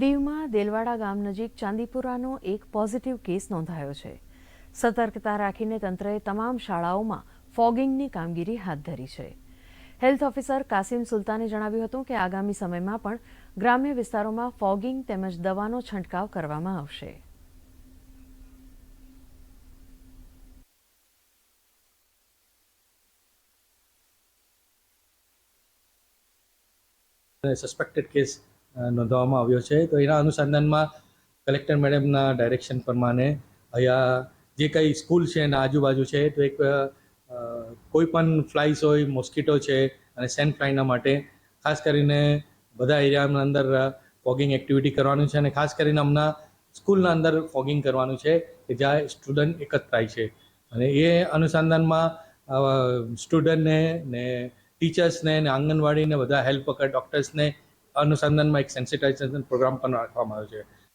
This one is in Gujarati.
દીવમાં દેલવાડા ગામ નજીક ચાંદીપુરાનો એક પોઝિટિવ કેસ નોંધાયો છે. સતર્કતા રાખીને તંત્રએ તમામ શાળાઓમાં ફોગિંગની કામગીરી હાથ ધરી છે. હેલ્થ ઓફિસર કાસિમ સુલતાને જણાવ્યું હતું કે આગામી સમયમાં પણ ગ્રામ્ય વિસ્તારોમાં ફોગિંગ તેમજ દવાનો છંટકાવ કરવામાં આવશે. સસ્પેક્ટેડ કેસ નોંધવામાં આવ્યો છે. તો એના અનુસંધાનમાં કલેક્ટર મેડમના ડાયરેક્શન પ્રમાણે અહીંયા જે કંઈ સ્કૂલ છે એના આજુબાજુ છે, તો એક કોઈ પણ ફ્લાઇસ હોય, મોસ્કીટો છે અને સેન્ડ ફ્લાયના માટે ખાસ કરીને બધા એરિયાના અંદર ફોગિંગ એક્ટિવિટી કરવાનું છે અને ખાસ કરીને હમણાં સ્કૂલના અંદર ફોગિંગ કરવાનું છે કે જ્યાં સ્ટુડન્ટ એકત્ર થાય છે. અને એ અનુસંધાનમાં સ્ટુડન્ટને ને ટીચર્સને ને આંગણવાડીને બધા હેલ્પ કરે, ડૉક્ટર્સને અનુસંધાનમાં એક સેન્સિટાઇઝેશન પ્રોગ્રામ પણ રાખવામાં આવ્યો છે.